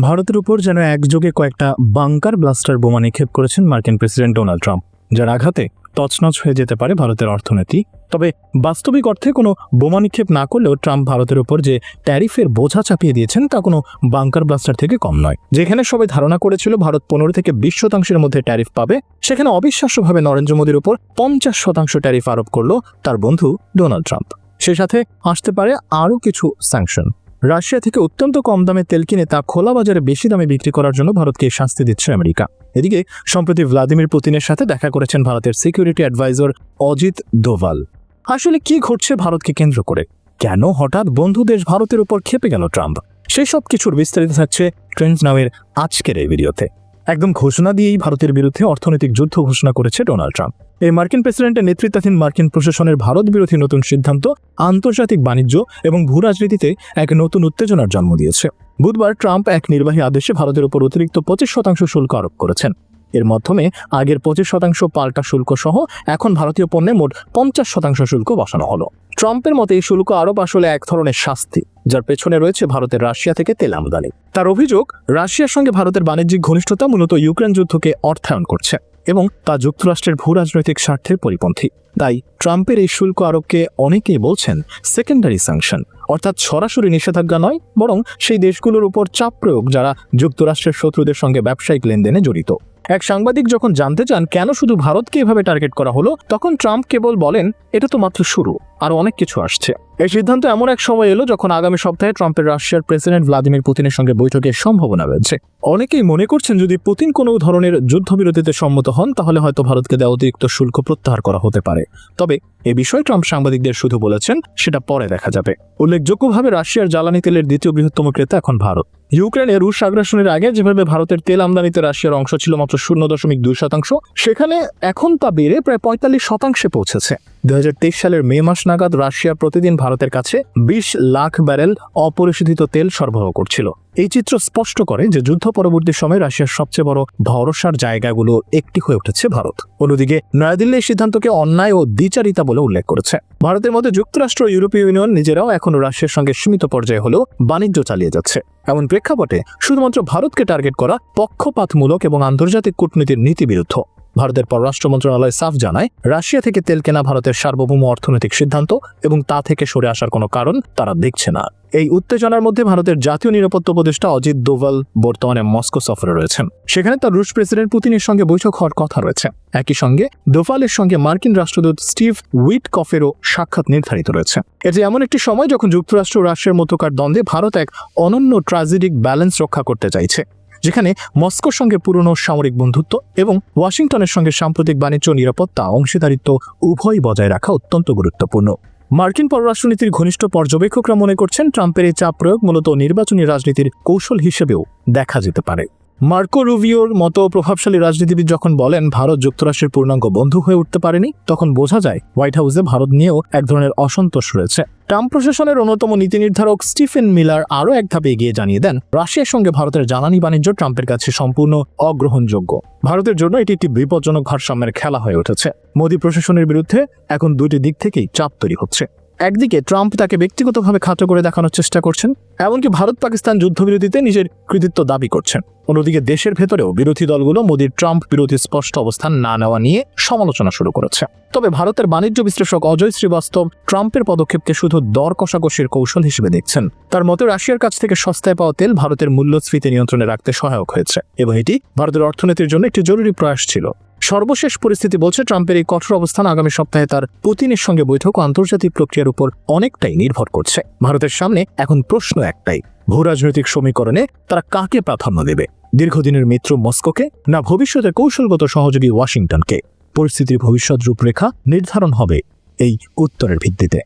ভারতের উপর যেন একযোগে কয়েকটা বাংকার ব্লাস্টার বোমা নিক্ষেপ করেছেন মার্কিন প্রেসিডেন্ট ডোনাল্ড ট্রাম্প। যার আঘাতে তছনছ হয়ে যেতে পারে ভারতের অর্থনীতি। তবে বাস্তবিক অর্থে কোনো বোমা নিক্ষেপ না করলেও ট্রাম্প ভারতের উপর যে ট্যারিফের বোঝা চাপিয়ে দিয়েছেন, তা কোনো বাংকার ব্লাস্টার থেকে কম নয়। যেখানে সবাই ধারণা করেছিল ভারত পনেরো থেকে বিশ শতাংশের মধ্যে ট্যারিফ পাবে, সেখানে অবিশ্বাস্যভাবে নরেন্দ্র মোদীর উপর পঞ্চাশ শতাংশ ট্যারিফ আরোপ করল তার বন্ধু ডোনাল্ড ট্রাম্প। সে সাথে আসতে পারে আরও কিছু স্যাংশন। রাশিয়া থেকে অত্যন্ত কম দামে তেল কিনে তা খোলা বাজারে বেশি দামে বিক্রি করার জন্য ভারতকে শাস্তি দিচ্ছে আমেরিকা। এদিকে, সম্প্রতি ভ্লাদিমির পুতিনের সাথে দেখা করেছেন ভারতের সিকিউরিটি অ্যাডভাইজার অজিত দোভাল। আসলে কি ঘটছে ভারতকে কেন্দ্র করে? কেন হঠাৎ বন্ধু দেশ ভারতের উপর খেপে গেল ট্রাম্প? সেই সব কিছুর বিস্তারিত থাকছে ট্রেন্ডস নামের আজকের এই ভিডিওতে। একদম ঘোষণা দিয়েই ভারতের বিরুদ্ধে অর্থনৈতিক যুদ্ধ ঘোষণা করেছে ডোনাল্ড ট্রাম্প। এই মার্কিন প্রেসিডেন্টের নেতৃত্বাধীন মার্কিন প্রশাসনের ভারত বিরোধী নতুন সিদ্ধান্ত, আন্তর্জাতিক বাণিজ্য এবং ভূ রাজনীতিতে এক নতুন উত্তেজনার জন্ম দিয়েছে। বুধবার ট্রাম্প এক নির্বাহী আদেশে ভারতের উপর অতিরিক্ত পঁচিশ শতাংশ শুল্ক আরোপ করেছেন। এর মাধ্যমে আগের পঁচিশ শতাংশ পাল্টা শুল্ক সহ এখন ভারতীয় পণ্যে মোট পঞ্চাশ শতাংশ শুল্ক বসানো হলো। ট্রাম্পের মতে এই শুল্ক আরোপ আসলে এক ধরনের শাস্তি, যার পেছনে রয়েছে ভারতের রাশিয়া থেকে তেল আমদানি। তার অভিযোগ, রাশিয়ার সঙ্গে ভারতের বাণিজ্যিক ঘনিষ্ঠতা মূলত ইউক্রেন যুদ্ধকে অর্থায়ন করছে। এবং তা যুক্তরাষ্ট্রের ভূ রাজনৈতিক স্বার্থের পরিপন্থী। তাই ট্রাম্পের এই শুল্ক আরোপকে অনেকেই বলছেন সেকেন্ডারি স্যাংশন অর্থাৎ সরাসরি নিষেধাজ্ঞা নয়, বরং সেই দেশগুলোর উপর চাপ প্রয়োগ, যারা যুক্তরাষ্ট্রের শত্রুদের সঙ্গে ব্যবসায়িক লেনদেনে জড়িত। এক সাংবাদিক যখন জানতে চান কেন শুধু ভারতকে এভাবে টার্গেট করা হলো, তখন ট্রাম্প কেবল বলেন, এটা তো মাত্র শুরু আরও অনেক কিছু আসছে। এই সিদ্ধান্ত এমন এক সময় এলো যখন আগামী সপ্তাহে ট্রাম্পের রাশিয়ার প্রেসিডেন্ট ভ্লাদিমির পুতিনের সঙ্গে বৈঠকের সম্ভাবনা রয়েছে। অনেকেই মনে করছেন যদি পুতিন কোনো ধরনের যুদ্ধবিরতিতে সম্মত হন, তাহলে হয়তো ভারতকে দেওয়া অতিরিক্ত শুল্ক প্রত্যাহার করা হতে পারে। তবে এ বিষয়ে ট্রাম্প সাংবাদিকদের শুধু বলেছেন, সেটা পরে দেখা যাবে। উল্লেখযোগ্যভাবে রাশিয়ার জ্বালানি তেলের দ্বিতীয় বৃহত্তম ক্রেতা এখন ভারত। ইউক্রেনে রুশ আগ্রাসনের আগে যেভাবে ভারতের তেল আমদানিতে রাশিয়ার অংশ ছিল মাত্র শূন্য দশমিক দুই শতাংশ। সেখানে এখন তা বেড়ে প্রায় পঁয়তাল্লিশ শতাংশে পৌঁছেছে। দুই হাজার তেইশ সালের মে মাস নাগাদ রাশিয়া প্রতিদিন ভারতের কাছে বিশ লাখ ব্যারেল অপরিশোধিত তেল সরবরাহ করছিল। এই চিত্র স্পষ্ট করে যে যুদ্ধ পরবর্তী সময়ে রাশিয়ার সবচেয়ে বড় ভরসার জায়গাগুলো একটি হয়ে উঠেছে ভারত। অন্যদিকে নয়াদিল্লি এই সিদ্ধান্তকে অন্যায় ও দ্বিচারিতা বলে উল্লেখ করেছে। ভারতের মধ্যে যুক্তরাষ্ট্র ইউরোপীয় ইউনিয়ন নিজেরাও এখনও রাশিয়ার সঙ্গে সীমিত পর্যায়ে হলেও বাণিজ্য চালিয়ে যাচ্ছে। এমন প্রেক্ষাপটে শুধুমাত্র ভারতকে টার্গেট করা পক্ষপাতমূলক এবং আন্তর্জাতিক কূটনীতির নীতিবিরুদ্ধ। ভারতের পররাষ্ট্র মন্ত্রণালয় সাফ জানায়, রাশিয়া থেকে তেল কেনা ভারতের সার্বভৌম অর্থনৈতিক সিদ্ধান্ত এবং তা থেকে সরে আসার কোনো কারণ তারা দেখছে না। এই উত্তেজনার মধ্যে ভারতের জাতীয় নিরাপত্তা উপদেষ্টা অজিত দোভাল বর্তমানে মস্কো সফরে রয়েছেন। সেখানে তার রুশ প্রেসিডেন্ট পুতিনের সঙ্গে বৈঠক হওয়ার কথা রয়েছে। একই সঙ্গে দোভালের সঙ্গে মার্কিন রাষ্ট্রদূত স্টিভ উইট কফেরও সাক্ষাৎ নির্ধারিত রয়েছে। এটি এমন একটি সময় যখন যুক্তরাষ্ট্র ও রাশিয়ার মধ্যকার দ্বন্দ্বে ভারত এক অনন্য ট্রাজেডিক ব্যালেন্স রক্ষা করতে চাইছে। যেখানে মস্কোর সঙ্গে পুরনো সামরিক বন্ধুত্ব এবং ওয়াশিংটনের সঙ্গে সাম্প্রতিক বাণিজ্য নিরাপত্তা, অংশীদারিত্ব উভয় বজায় রাখা অত্যন্ত গুরুত্বপূর্ণ। মার্কিন পররাষ্ট্রনীতির ঘনিষ্ঠ পর্যবেক্ষকরা মনে করছেন, ট্রাম্পের এই চাপ প্রয়োগ মূলত নির্বাচনী রাজনীতির কৌশল হিসেবেও দেখা যেতে পারে। মার্কো রুভিওর মতো প্রভাবশালী রাজনীতিবিদ যখন বলেন ভারত যুক্তরাষ্ট্রের পূর্ণাঙ্গ বন্ধু হয়ে উঠতে পারেনি, তখন বোঝা যায় হোয়াইট হাউসে ভারত নিয়েও এক ধরনের অসন্তোষ রয়েছে। ট্রাম্প প্রশাসনের অন্যতম নীতি নির্ধারক স্টিফেন মিলার আরও এক ধাপে এগিয়ে জানিয়ে দেন, রাশিয়ার সঙ্গে ভারতের জ্বালানি বাণিজ্য ট্রাম্পের কাছে সম্পূর্ণ অগ্রহণযোগ্য। ভারতের জন্য এটি একটি বিপজ্জনক ভারসাম্যের খেলা হয়ে উঠেছে। মোদী প্রশাসনের বিরুদ্ধে এখন দুটি দিক থেকেই চাপ তৈরি হচ্ছে। একদিকে ট্রাম্প তাকে ব্যক্তিগতভাবে খাটো করে দেখানোর চেষ্টা করছেন, এমনকি ভারত পাকিস্তান যুদ্ধবিরতিতে নিজের কৃতিত্ব দাবি করছেন। অন্যদিকে দেশের ভেতরেও বিরোধী দলগুলো মোদীর ট্রাম্প বিরোধী স্পষ্ট অবস্থান না নেওয়া নিয়ে সমালোচনা শুরু করেছে। তবে ভারতের বাণিজ্য বিশ্লেষক অজয় শ্রীবাস্তব ট্রাম্পের পদক্ষেপকে শুধু দর কষাকষির কৌশল হিসেবে দেখছেন। তার মতে, রাশিয়ার কাছ থেকে সস্তায় পাওয়া তেল ভারতের মূল্যস্ফীতি নিয়ন্ত্রণে রাখতে সহায়ক হয়েছে। এবং এটি ভারতের অর্থনীতির জন্য একটি জরুরি প্রয়াস ছিল। সর্বশেষ পরিস্থিতি বলছে ট্রাম্পের এই কঠোর অবস্থান আগামী সপ্তাহে তার পুতিনের সঙ্গে বৈঠক আন্তর্জাতিক প্রক্রিয়ার উপর অনেকটাই নির্ভর করছে। ভারতের সামনে এখন প্রশ্ন একটাই, ভূ রাজনৈতিক সমীকরণে তারা কাকে প্রাধান্য দেবে? দীর্ঘদিনের মিত্র মস্কোকে না ভবিষ্যতে কৌশলগত সহযোগী ওয়াশিংটনকে? পরিস্থিতির ভবিষ্যৎ রূপরেখা নির্ধারণ হবে এই উত্তরের ভিত্তিতে।